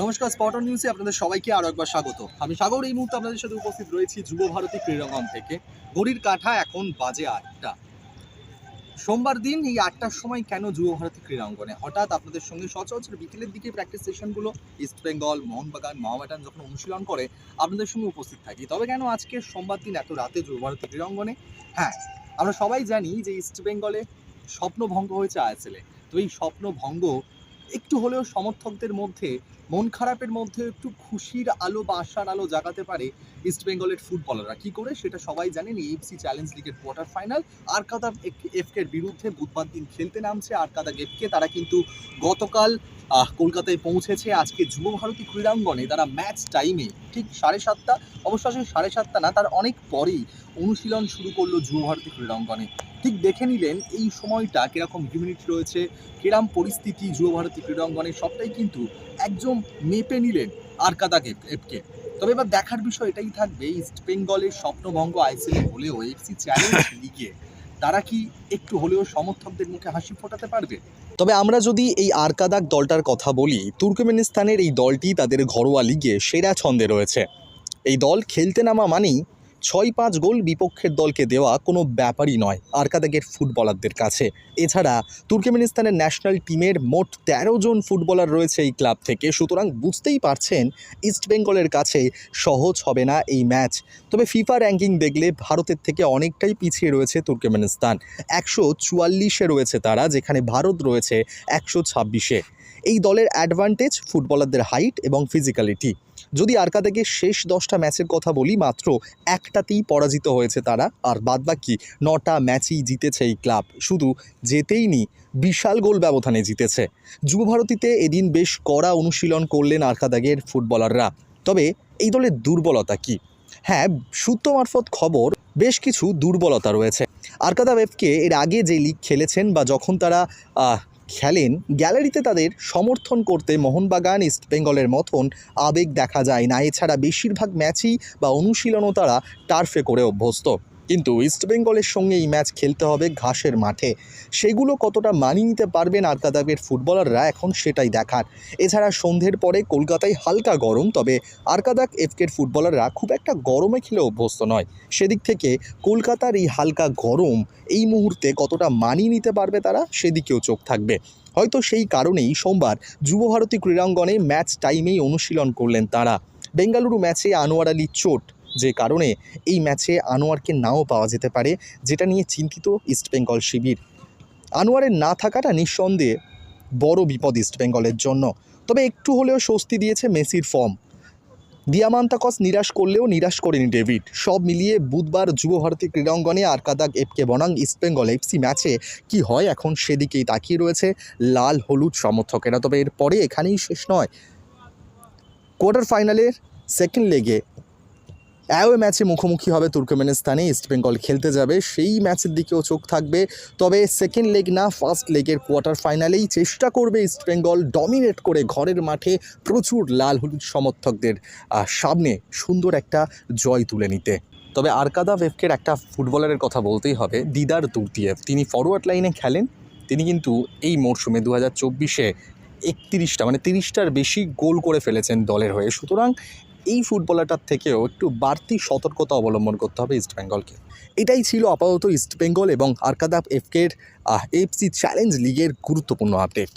নমস্কার স্পটন নিউজে আপনাদের সবাইকে আরও একবার স্বাগত। আমি সাগর, এই মুহূর্তে আপনাদের সাথে উপস্থিত রয়েছি যুব ভারতী ক্রীড়াঙ্গন থেকে। ঘড়ির কাঠা এখন বাজে আটটা। সোমবার দিন এই আটটার সময় কেন যুব ভারতী ক্রীড়াঙ্গনে? হঠাৎ আপনাদের সঙ্গে সচরাচর বিকেলের দিকে প্র্যাকটিস সেশনগুলো ইস্ট বেঙ্গল মোহনবাগান মাওয়াটান যখন অনুশীলন করে, আপনাদের সঙ্গে উপস্থিত থাকি। তবে কেন আজকে সোমবার দিন এত রাতে যুব ভারতী ক্রীড়াঙ্গনে? হ্যাঁ আমরা সবাই জানি যে ইস্ট বেঙ্গলে স্বপ্নভঙ্গ হয়েছে আইএসএলে তো এই স্বপ্নভঙ্গ একটু হলেও সমর্থকদের মধ্যে, মন খারাপের মধ্যে একটু খুশির আলো বা আশার আলো জাগাতে পারে ইস্ট বেঙ্গলের ফুটবলাররা কি করে? সেটা সবাই জানেন এফসি চ্যালেঞ্জ লিগের কোয়ার্টার ফাইনাল আরকাদা এফকের বিরুদ্ধে বুধবার দিন খেলতে নামছে আরকাদা এফকে তারা কিন্তু গতকাল কলকাতায় পৌঁছেছে। আজকে যুব ভারতী ক্রীড়াঙ্গনে তারা ম্যাচ টাইমে ঠিক সাড়ে সাতটা। অবশ্য আসলে সাড়ে সাতটা না, তার অনেক পরেই অনুশীলন শুরু করল যুব ভারতী ক্রীড়াঙ্গনে। ঠিক দেখে নিলেন, এই সময়টা কীরকম হিউমিনিটি রয়েছে, কিরাম পরিস্থিতি যুব ভারতী ক্রীড়াঙ্গনে সবটাই কিন্তু একদম মেপে নিলেন আরকাদা এফকে তবে এবার দেখার বিষয় এটাই থাকবে ইস্ট বেঙ্গলের স্বপ্নভঙ্গ আইসিএল হলেও এফসি চ্যালেঞ্জ লিগে তারা কি একটু হলেও সমর্থকদের মুখে হাসি ফোটাতে পারবে? তবে আমরা যদি এই আরকাদাক দলটার কথা বলি তুর্কমেনিস্তানের এই দলটি তাদের ঘরোয়া লিগে সেরা ছন্দে রয়েছে। এই দল খেলতে নামা মানেই ছয় পাঁচ গোল বিপক্ষের দলকে দেওয়া কোনো ব্যাপারই নয় আরকাদাগের ফুটবলারদের কাছে। এছাড়া তুর্কমেনিস্তানের ন্যাশনাল টিমের মোট তেরো জন ফুটবলার রয়েছে এই ক্লাব থেকে। সুতরাং বুঝতেই পারছেন ইস্টবেঙ্গলের কাছে সহজ হবে না এই ম্যাচ। তবে ফিফা র্যাঙ্কিং দেখলে ভারতের থেকে অনেকটাই পিছিয়ে রয়েছে তুর্কমেনিস্তান। একশো চুয়াল্লিশে রয়েছে তারা, যেখানে ভারত রয়েছে একশো ছাব্বিশে। এই দলের অ্যাডভান্টেজ ফুটবলারদের হাইট এবং ফিজিক্যালিটি যদি আরকাদাকে শেষ দশটা ম্যাচের কথা বলি, মাত্র একটাতেই পরাজিত হয়েছে তারা। আর বাদবাকি নটা ম্যাচই জিতেছে এই ক্লাব। শুধু যেতেই নি বিশাল গোল ব্যবধানে জিতেছে। যুবভারতীতে এদিন বেশ কড়া অনুশীলন করলেন আরকাদাগের ফুটবলাররা। তবে এই দলের দুর্বলতা কি? হ্যাঁ সূত্র মারফত খবর, বেশ কিছু দুর্বলতা রয়েছে। আরকাদা ওয়েবকে এর আগে যে লিগ খেলেছেন বা যখন তারা খেলেন। গ্যালারিতে তাদের সমর্থন করতে মোহনবাগান ইস্টবেঙ্গলের মতন আবেগ দেখা যায় না। এছাড়া বেশিরভাগ ম্যাচই বা অনুশীলনও তারা টার্ফে করে অভ্যস্ত। কিন্তু ইস্টবেঙ্গলের সঙ্গে এই ম্যাচ খেলতে হবে ঘাসের মাঠে। সেগুলো কতটা মানিয়ে নিতে পারবেন আরকাদাবের ফুটবলাররা এখন সেটাই দেখার। এছাড়া সন্ধ্যের পরে কলকাতায় হালকা গরম, তবে আরকাদাক এফকের ফুটবলাররা খুব একটা গরমে খেলে অভ্যস্ত নয়। সেদিক থেকে কলকাতার এই হালকা গরম এই মুহূর্তে কতটা মানিয়ে নিতে পারবে তারা সেদিকেও চোখ থাকবে। হয়তো সেই কারণেই সোমবার যুবভারতী ক্রীড়াঙ্গনে ম্যাচ টাইমেই অনুশীলন করলেন তারা। বেঙ্গালুরু ম্যাচে আনোয়ার আলীর চোট যে কারণে এই ম্যাচে আনোয়ারকে নাও পাওয়া যেতে পারে, যেটা নিয়ে চিন্তিত ইস্টবেঙ্গল শিবির। আনোয়ারের না থাকাটা নিঃসন্দেহে বড় বিপদ ইস্টবেঙ্গলের জন্য। তবে একটু হলেও স্বস্তি দিয়েছে মেসির ফর্ম। দিয়ামান্তাকস নিরাশ করলেও নিরাশ করেনি ডেভিড। সব মিলিয়ে বুধবার যুব ভারতী ক্রীড়াঙ্গনে আরকাদাগ এফকে বনাং ইস্টবেঙ্গল এফসি ম্যাচে কি হয় এখন সেদিকেই তাকিয়ে রয়েছে লাল হলুদ সমর্থকেরা। তবে এরপরে এখানেই শেষ নয়। কোয়ার্টার ফাইনালের সেকেন্ড লেগে অ্যাওয়ে ম্যাচে মুখোমুখি হবে তুর্কমেনিস্তানে ইস্টবেঙ্গল খেলতে যাবে, সেই ম্যাচের দিকেও চোখ থাকবে। তবে সেকেন্ড লেগ না ফার্স্ট লেগের কোয়ার্টার ফাইনালেই চেষ্টা করবে ইস্টবেঙ্গল ডমিনেট করে ঘরের মাঠে প্রচুর লাল হলুদ সমর্থকদের সামনে সুন্দর একটা জয় তুলে নিতে। তবে আরকাদা ওয়েফকের একটা ফুটবলারের কথা বলতেই হবে, দিদার তুর্তিয়েভ তিনি ফরওয়ার্ড লাইনে খেলেন, তিনি কিন্তু এই মরশুমে দু হাজার চব্বিশে একত্রিশটা মানে তিরিশটার বেশি গোল করে ফেলেছেন দলের হয়ে। সুতরাং এই ফুটবলারটার থেকেও একটু বাড়তি সতর্কতা অবলম্বন করতে হবে ইস্টবেঙ্গলকে এটাই ছিল আপাতত ইস্টবেঙ্গল এবং আরকাদাপ এফকের এফসি চ্যালেঞ্জ লিগের গুরুত্বপূর্ণ আপডেট